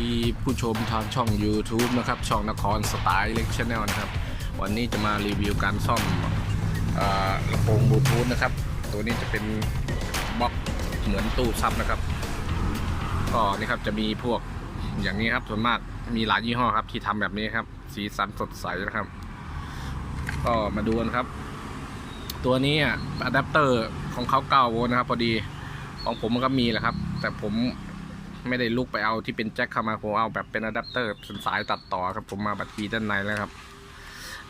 ดีผู้ชมทางช่อง YouTube นะครับ ช่องนครสไตล์เล็กชแนลนะครับ วันนี้จะมารีวิวการซ่อมลำโพงบลูทูธนะครับ ตัวนี้จะเป็นบล็อกเหมือนตู้ซับนะครับ ก็นี่ครับจะมีพวกอย่างนี้ครับส่วนมากมีหลายยี่ห้อครับที่ทำแบบนี้ครับ สีสันสดใสนะครับ ก็มาดูกันครับ ตัวนี้อะอะแดปเตอร์ของเขา9โวลต์นะครับ พอดีของผมมันก็มีแหละครับ แต่ผม ไม่ได้ลุกไปเอาที่เป็นแจ็คเข้ามาผมเอาแบบเป็นอะแดปเตอร์สายตัดต่อครับผมมาบัตรีด้านในแล้วครับ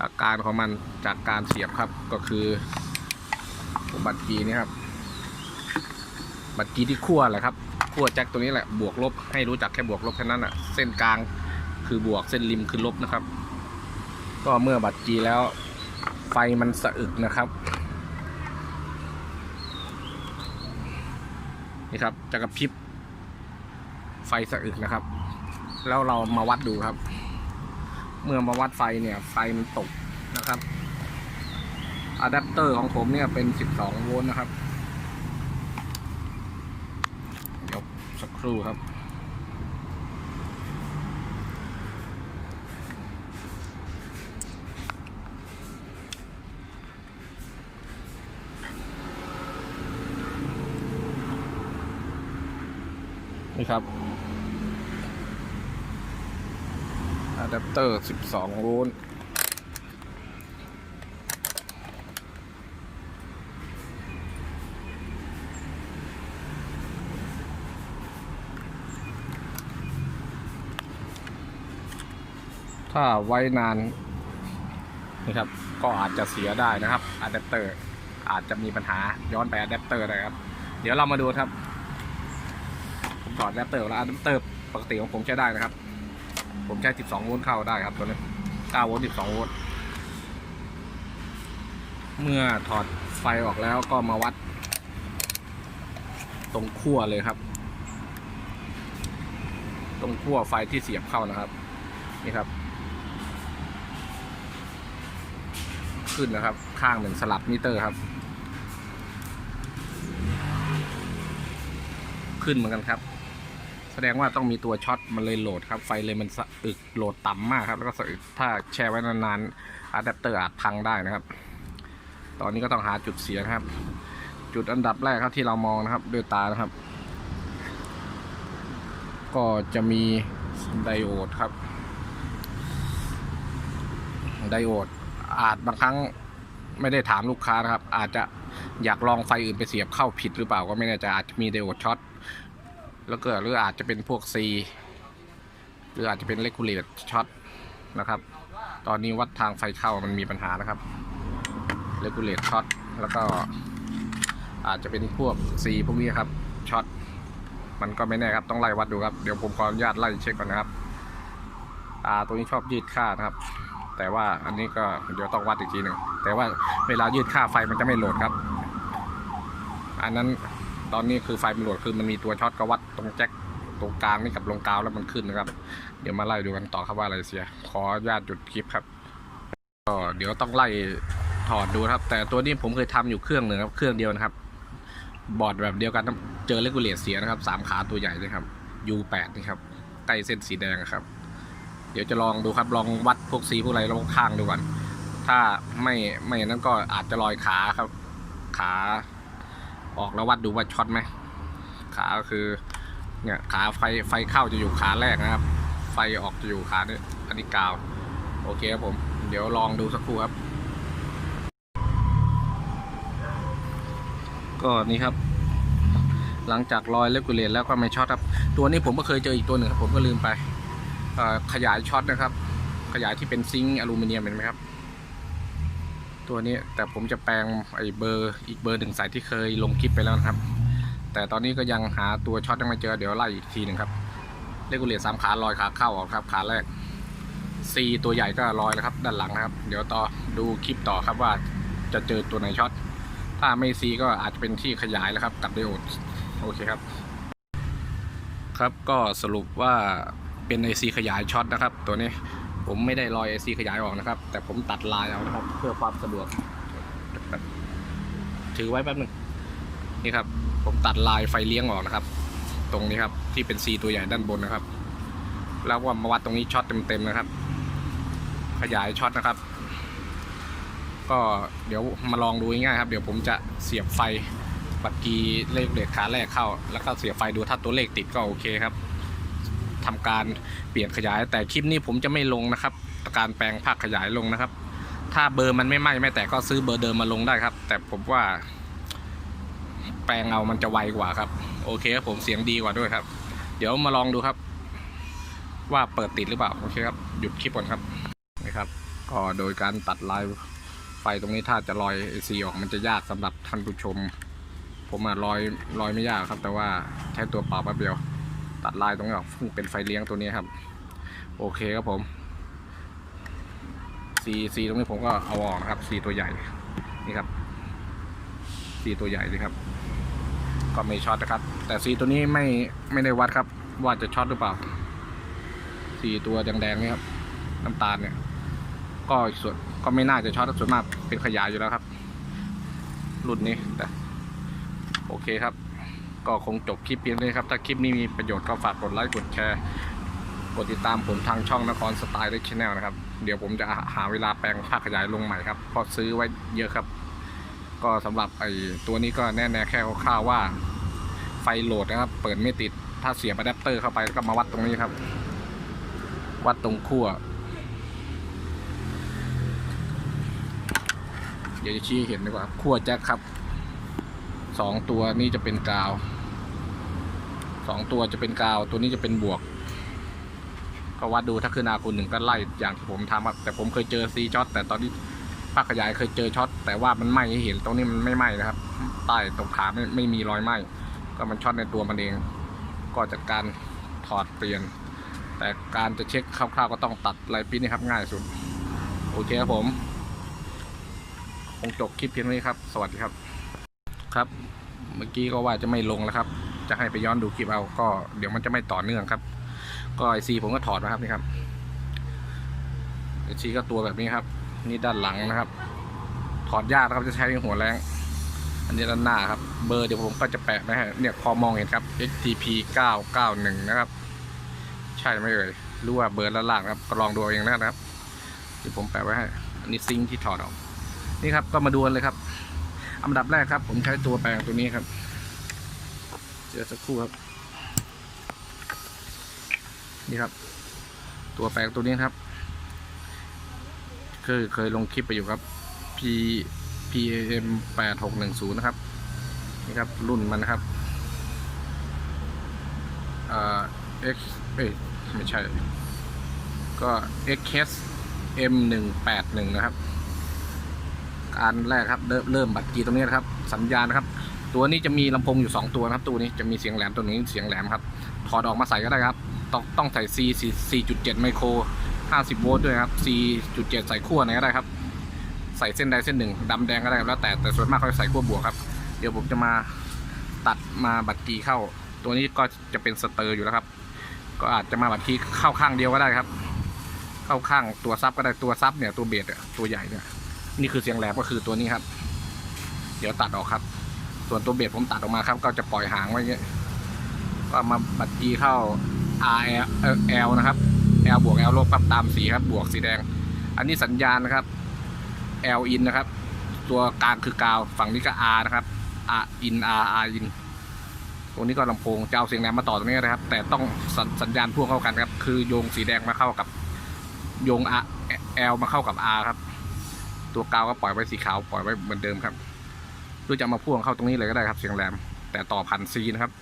อาการของมันจากการเสียบครับก็คือบัตรีนี่ครับ บัตรีที่ขั้วแหละครับขั้วแจ็คตัวนี้แหละบวกลบให้รู้จักแค่บวกลบแค่นั้นอะ เส้นกลางคือบวกเส้นริมคือลบนะครับ ก็เมื่อบัตรีแล้วไฟมันสะอึกนะครับนี่ครับจะกระพริบ ไฟสะอึกนะครับ แล้วเรามาวัดดูครับ เมื่อมาวัดไฟเนี่ยไฟมันตกนะครับอะแดปเตอร์ของผมเนี่ยเป็น 12 โวลต์นะครับเดี๋ยวสักครู่ครับนี่ครับ อะแดปเตอร์ 12 โวลต์ถ้าไว้นานนี่ครับก็อาจจะเสียได้นะครับอะแดปเตอร์อาจจะมีปัญหาย้อนไปอะแดปเตอร์ได้ครับ เดี๋ยวเรามาดูครับผมถอดอะแดปเตอร์แล้วอะแดปเตอร์ปกติของผมใช้ได้นะครับ ผมใช้ 12 โวลต์เข้าได้ครับตัวนี้9โวลต์12 โวลต์ เมื่อถอดไฟออกแล้วก็มาวัด ตรงขั้วเลยครับ ตรงขั้วไฟที่เสียบเข้านะครับ นี่ครับ ขึ้นนะครับ ข้างหนึ่งสลับมิเตอร์ครับ ขึ้นเหมือนกันครับ แสดงว่าต้องมีตัวช็อตมันเลยโหลดครับ ไฟเลยมันสะอึกโหลดต่ำมากครับ แล้วก็สะอึกถ้าแช่ไว้นานๆอะแดปเตอร์อาจพังได้นะครับ ตอนนี้ก็ต้องหาจุดเสียครับ จุดอันดับแรกครับที่เรามองนะครับด้วยตานะครับ ก็จะมีไดโอดครับ ไดโอดอาจบางครั้งไม่ได้ถามลูกค้านะครับ อาจจะอยากลองไฟอื่นไปเสียบเข้าผิดหรือเปล่าก็ไม่แน่ใจอาจจะมีไดโอดช็อต แล้วก็หรืออาจจะเป็นพวก C หรืออาจจะเป็นเลกูเลตช็อตนะครับ ตอนนี้วัดทางไฟเข้ามันมีปัญหานะครับเลกูเลตช็อตแล้วก็อาจจะเป็นพวก C พวกนี้ครับช็อตมันก็ไม่แน่ครับต้องไล่วัดดูครับเดี๋ยวผมขออนุญาตไล่เช็คก่อนนะครับอ่าตัวนี้ชอบยืดค่านะครับ แต่ว่าอันนี้ก็เดี๋ยวต้องวัดอีกทีหนึ่งแต่ว่าเวลายืดค่าไฟมันจะไม่โหลดครับ อันนั้น ตอนนี้คือไฟมันหลดคือมันมีตัวช็อตก็วัดตรงแจ็คตรงกลางนี่กับลงกาวแล้วมันขึ้นนะครับ เดี๋ยวมาไล่ดูกันต่อครับว่าอะไรเสีย ขออนุญาตหยุดคลิปครับก็เดี๋ยวต้องไล่ถอดดูครับ แต่ตัวนี้ผมเคยทำอยู่เครื่องหนึ่งครับเครื่องเดียวนะครับ บอร์ดแบบเดียวกันเจอเลกูเลตเสียนะครับสามขาตัวใหญ่เลยครับ U8 นี่ครับใกล้เส้นสีแดงครับ เดี๋ยวจะลองดูครับลองวัดพวกสีพวกอะไรลองข้างดูก่อนถ้าไม่ไม่นั้นก็อาจจะลอยขาครับ ขา ออกแล้ววัดดูว่าช็อตไหมขาก็คือเนี่ยขาไฟไฟเข้าจะอยู่ขาแรกนะครับ ไฟออกจะอยู่ขาเนี่ยอันนี้กาว โอเคครับผม เดี๋ยวลองดูสักครู่ครับ ก็นี่ครับ หลังจากลอยเลกูเลตแล้วก็ไม่ช็อตครับ ตัวนี้ผมก็เคยเจออีกตัวหนึ่งครับผมก็ลืมไปขยายช็อตนะครับ ขยายที่เป็นซิงค์อลูมิเนียมเห็นไหมครับ ตัวนี้แต่ผมจะแปลงไอ้เบอร์อีกเบอร์หนึ่งสายที่เคยลงคลิปไปแล้วนะครับ แต่ตอนนี้ก็ยังหาตัวช็อตยังไม่เจอเดี๋ยวไล่อีกทีหนึ่งครับเลกูเลตสามขาลอยขาเข้าออกครับขาแรก C ตัวใหญ่ก็ลอยแล้วครับ ด้านหลังนะครับ เดี๋ยวต่อดูคลิปต่อครับว่าจะเจอตัวไหนช็อตถ้าไม่ C ก็อาจจะเป็นที่ขยายแล้วครับกับไดโอดโอเคครับ ครับก็สรุปว่าเป็น IC ขยายช็อตนะครับ ตัวนี้ ผมไม่ได้ลอย IC ขยายออกนะครับ แต่ผมตัดลายเอานะครับ เพื่อความสะดวก ถือไว้แป๊บหนึงนี่ครับ ผมตัดลายไฟเลี้ยงออกนะครับ ตรงนี้ครับที่เป็น C ตัวใหญ่ด้านบนนะครับ แล้วว่ามาวัดตรงนี้ช็อตเต็มๆนะครับ ขยายช็อตนะครับ ก็เดี๋ยวมาลองดูง่ายๆครับ เดี๋ยวผมจะเสียบไฟบัตรกีเลขเด็กขาแรกเข้า แล้วก็เสียบไฟดูถ้าตัวเลขติดก็โอเคครับ ทำการเปลี่ยนขยาย แต่คลิปนี้ผมจะไม่ลงนะครับ การแปลงภาคขยายลงนะครับ ถ้าเบอร์มันไม่ไหม้ไม่แตกก็ซื้อเบอร์เดิมมาลงได้ครับ แต่ผมว่า แปลงเอามันจะไวกว่าครับ โอเคครับผมเสียงดีกว่าด้วยครับ เดี๋ยวมาลองดูครับ ว่าเปิดติดหรือเปล่าโอเคครับหยุดคลิปก่อนครับนะครับก็โดยการตัดลายไฟตรงนี้ถ้าจะลอยซีออกมันจะยากสำหรับท่านผู้ชม ผมอะลอยลอยไม่ยากครับ แต่ว่าแค่ตัวเปล่าแป๊บเดียว ตัดลายตรงนี้ออกเป็นไฟเลี้ยงตัวนี้ครับ โอเคครับผมซีซีตรงนี้ผมก็เอาออกนะครับซีตัวใหญ่นี่ครับซีตัวใหญ่นี่ครับ ก็ไม่ช็อตนะครับ แต่สีตัวนี้ไม่ไม่ได้วัดครับ ว่าจะช็อตหรือเปล่าสีตัวแดงๆนี่ครับน้ำตาลเนี่ย ก็ส่วนก็ไม่น่าจะช็อตส่วนมากเป็นขยายอยู่แล้วครับ รุ่นนี้แต่โอเคครับ ก็คงจบคลิปเพียงเท่านี้ครับ ถ้าคลิปนี้มีประโยชน์ก็ฝากกดไลค์กดแชร์กดติดตามผมทางช่องนครสไตล์เล็กชแนลนะครับ เดี๋ยวผมจะหาเวลาแปลงภาคขยายลงใหม่ครับเพราะซื้อไว้เยอะครับ ก็สำหรับไอ้ตัวนี้ก็แน่ๆแค่คร่าวๆว่า ไฟโหลดนะครับ เปิดไม่ติดถ้าเสียบอะแดปเตอร์เข้าไปก็มาวัดตรงนี้ครับ วัดตรงขั้วเดี๋ยวจะชี้เห็นดีกว่าขั้วแจ็คครับสองตัวนี้จะเป็นกาว สองตัวจะเป็นกาว ตัวนี้จะเป็นบวก ก็วัดดูถ้าขึ้นอาคูณหนึ่งก็ไล่อย่างที่ผมทำครับแต่ผมเคยเจอซีช็อตแต่ตอนนี้ภาคขยายเคยเจอช็อตแต่ว่ามันไหม้ให้เห็นตรงนี้มันไม่ไหม้นะครับ ใต้ตรงขาไม่ไม่มีรอยไหม้ก็มันช็อตในตัวมันเอง ก็จัดการถอดเปลี่ยน แต่การจะเช็คคร่าวๆก็ต้องตัดลายปิ้นนี่ครับง่ายสุด โอเคครับผมคงจบคลิปเพียงนี้ครับ สวัสดีครับ ครับ เมื่อกี้ก็ว่าจะไม่ลงแล้วครับ จะให้ไปย้อนดูคลิปเอา ก็เดี๋ยวมันจะไม่ต่อเนื่องครับ ก็ไอซีผมก็ถอดนะครับนี่ครับไอซีก็ตัวแบบนี้ครับ นี่ด้านหลังนะครับ ถอดยากนะครับจะใช้หัวแรงอันนี้ด้านหน้าครับ เบอร์เดี๋ยวผมก็จะแปะไว้ให้เนี่ยพอมองเห็นครับ XTP 991 นะครับ ใช่ไหมเอ่ยรู้ว่าเบอร์ด้านล่างครับก็ลองดูเองนะครับที่ผมแปะไว้ให้ อันนี้ซิงค์ที่ถอดออก นี่ครับก็มาดูกันเลยครับอันดับแรกครับ ผมใช้ตัวแปลงตัวนี้ครับ ดี๋ยวสักครู่ครับ นี่ครับ ตัวแปลงตัวนี้ครับเคยเคยลงคลิปไปอยู่ครับ P PAM 8610นะครับ นี่ครับ รุ่นมันนะครับเอ่อ X เอ้ยไม่ใช่ ก็ XS M 181นะครับ การแรกครับ เริ่มเริ่มบัตรกีตรงนี้นะครับ สัญญาณนะครับ ตัวนี้จะมีลำโพงอยู่ 2 ตัวนะครับ ตัวนี้จะมีเสียงแหลมตัวนี้เสียงแหลมครับ ถอดออกมาใส่ก็ได้ครับ ต้องต้องใส่ C 4.7 ไมโคร 50 โวลต์ด้วยครับ4.7 ใส่ขั้วไหนก็ได้ครับ ใส่เส้นใดเส้นหนึ่งดำแดงก็ได้ครับแล้วแต่แต่ส่วนมากเขาจะใส่ขั้วบวกครับ เดี๋ยวผมจะมาตัดมาบัตรกีเข้า ตัวนี้ก็จะเป็นสเตอร์อยู่แล้วครับ ก็อาจจะมาบัตรกีเข้าข้างเดียวก็ได้ครับ เข้าข้างตัวซับก็ได้ตัวซับเนี่ยตัวเบสตัวใหญ่เนี่ยนี่คือเสียงแหลมก็คือตัวนี้ครับ เดี๋ยวตัดออกครับ ส่วนตัวเบสผมตัดออกมาครับ ก็จะปล่อยหางไว้เงี้ยก็มาบัตรกีเข้า R L นะครับ L บวก L ลบครับตามสีครับ บวกสีแดง อันนี้สัญญาณนะครับ L in นะครับ ตัวกลางคือกาวฝั่งนี้ก็ R นะครับ R in R R in ตรงนี้ก็ลำโพงจะเอาเสียงแหลมมาต่อตรงนี้นะครับ แต่ต้องสสัญญาณพ่วงเข้ากันครับ คือโยงสีแดงมาเข้ากับโยง R L มาเข้ากับ R ครับ ตัวกาวก็ปล่อยไว้สีขาวปล่อยไว้เหมือนเดิมครับ หรือจะมาพ่วงเข้าตรงนี้เลยก็ได้ครับเสียงแหลม แต่ต่อพันซีนะครับ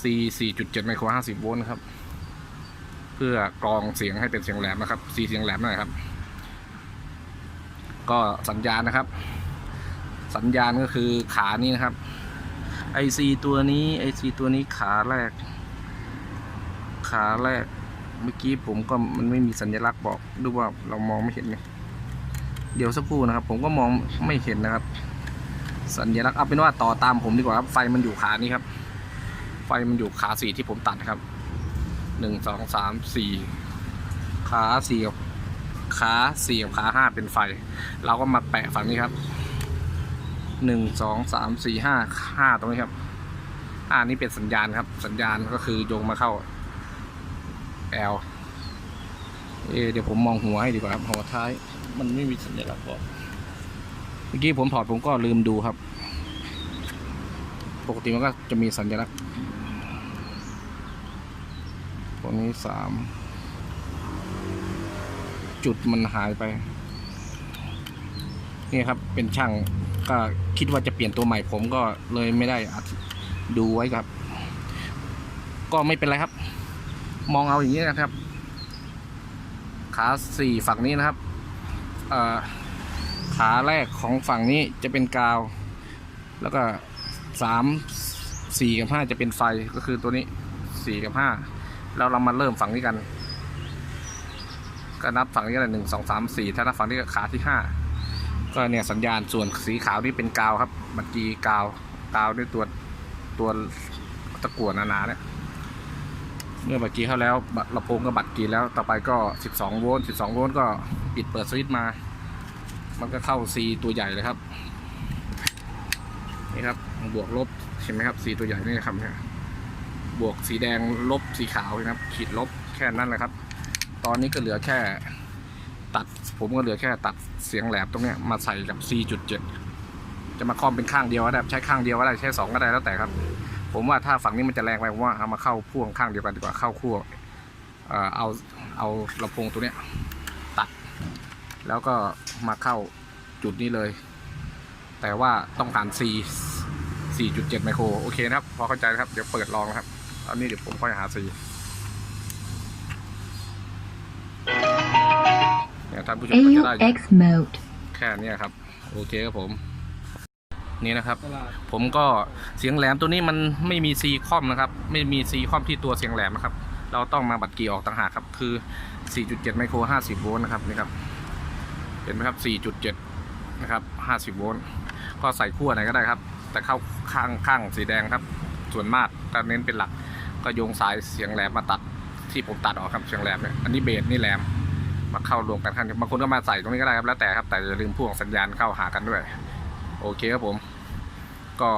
C 4.7 ไมโคร 50 โวลต์ครับ เพื่อกรองเสียงให้เป็นเสียงแหลมนะครับ C เสียงแหลมน่อยครับ ก็สัญญาณนะครับ สัญญาณก็คือขานี้นะครับ IC ตัวนี้ IC ตัวนี้ขาแรก ขาแรก เมื่อกี้ผมก็มันไม่มีสัญลักษณ์บอกดูว่าเรามองไม่เห็นไหมเดี๋ยวสักครู่นะครับ ผมก็มองไม่เห็นนะครับ สัญลักษณ์เอาเป็นว่าต่อตามผมดีกว่าครับ ไฟมันอยู่ขานี้ครับ ไฟมันอยู่ขาสี่ที่ผมตัดนะครับหนึ่งสองสามสี่ขาสี่กับขาสี่กับขาห้าเป็นไฟ เราก็มาแปะฝั่งนี้ครับหนึ่งสองสามสี่ห้าห้าตรงนี้ครับห้านี้เป็นสัญญาณครับ สัญญาณก็คือโยงมาเข้า L เอะเดี๋ยวผมมองหัวให้ดีกว่าครับหัวท้าย มันไม่มีสัญลักษณ์บอก มื่อกี้ผมถอดผมก็ลืมดูครับ ปกติมันก็จะมีสัญลักษณ์ตรงนี้สามจุดมันหายไป นี่ครับเป็นช่างก็คิดว่าจะเปลี่ยนตัวใหม่ผมก็เลยไม่ได้อัดดูไว้ครับ ก็ไม่เป็นไรครับ มองเอาอย่างนี้นะครับ ขาสี่ฝั่งนี้นะครับ เอ่อ ขาแรกของฝั่งนี้จะเป็นกาว แล้วก็สามสี่กับห้าจะเป็นไฟก็คือตัวนี้สี่กับห้าแล้วเรามาเริ่มฝั่งนี้กัน ก็นับฝั่งนี้กันหนึ่งสองสามสี่ถ้านับฝั่งนี้ก็ขาที่ห้าก็เนี่ยสัญญาณส่วนสีขาวนี่เป็นกาวครับบัตรกีกาวกาวด้วยตัวตัวตะกั่วหนาๆเนี่ยเมื่อบัตรกีเข้าแล้วบัตรลำโพงก็บัตรกีแล้วต่อไปก็ 12 โวลต์ 12 โวลต์ก็ปิดเปิดสวิตช์มา มันก็เข้า C ตัวใหญ่เลยครับ นี่ครับ บวกลบเห็นไหมครับ C ตัวใหญ่นี่ครับเนี่ยบวกสีแดงลบสีขาวนะครับ ขีดลบแค่นั้นแหละครับ ตอนนี้ก็เหลือแค่ตัด ผมก็เหลือแค่ตัดเสียงแหลมตรงนี้มาใส่กับ C.7 จะมาคอมเป็นข้างเดียวก็ได้ใช้ข้างเดียวก็ได้ใช้สองก็ได้แล้วแต่ครับ ผมว่าถ้าฝั่งนี้มันจะแรงไปผมว่าเอามาเข้าพ่วงข้างเดียวกันดีกว่าเข้าขั้วเอ่เอาเอาลำโพงตัวเนี้ย แล้วก็มาเข้าจุดนี้เลย แต่ว่าต้องผ่าน C 4.7 ไมโคร โอเคนะครับ พอเข้าใจนะครับ เดี๋ยวเปิดลองนะครับตอนนี้เดี๋ยวผมค่อยหา C เนี่ยท่านผู้ชมก็จะได้อยู่ AUX mode. แค่เนี้ยครับ โอเคครับผม นี่นะครับ ผมก็เสียงแหลมตัวนี้มันไม่มีซีคอมนะครับ ไม่มีซีคอมที่ตัวเสียงแหลมนะครับ เราต้องมาบัดกีออกต่างหากครับ คือ 4.7 ไมโคร 50 โวลต์นะครับนี่ครับ เห็นไหมครับ 4.7 นะครับ 50 โวลต์ ก็ใส่ขั้วไหนก็ได้ครับ แต่เข้าข้างข้างสีแดงครับ ส่วนมากถ้าเน้นเป็นหลัก ก็โยงสายเสียงแหลมมาตัดที่ผมตัดออกครับเสียงแหลมเนี่ย อันนี้เบสนี่แหลม มาเข้ารวมกันข้างบางคนก็มาใส่ตรงนี้ก็ได้ครับ แล้วแต่ครับ แต่อย่าลืมพ่วงสัญญาณเข้าหากันด้วย โอเคครับผม ก็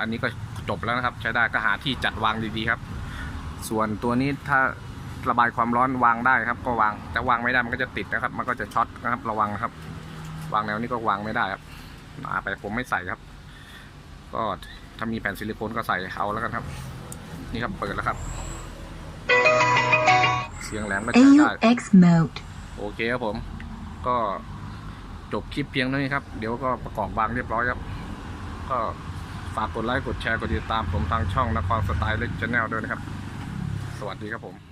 อันนี้ก็จบแล้วนะครับ ใช้ได้ก็หาที่จัดวางดีๆครับ ส่วนตัวนี้ถ้า ระบายความร้อนวางได้ครับ ก็วางแต่วางไม่ได้มันก็จะติดนะครับ มันก็จะช็อตนะครับระวังนะครับ วางแนวนี้ก็วางไม่ได้ครับหนาไปผมไม่ใส่ครับ ก็ถ้ามีแผ่นซิลิโคนก็ใส่เอาแล้วกันครับ นี่ครับเปิดแล้วครับ เสียงแหลมก็ใช้ได้ AUX mode. โอเคครับผม ก็จบคลิปเพียงเท่านี้ครับ เดี๋ยวก็ประกอบวางเรียบร้อยครับ ก็ฝากกดไลค์ กดแชร์ กดติดตามผมทางช่องนครสไตล์เล็กชแนลด้วยนะครับ สวัสดีครับผม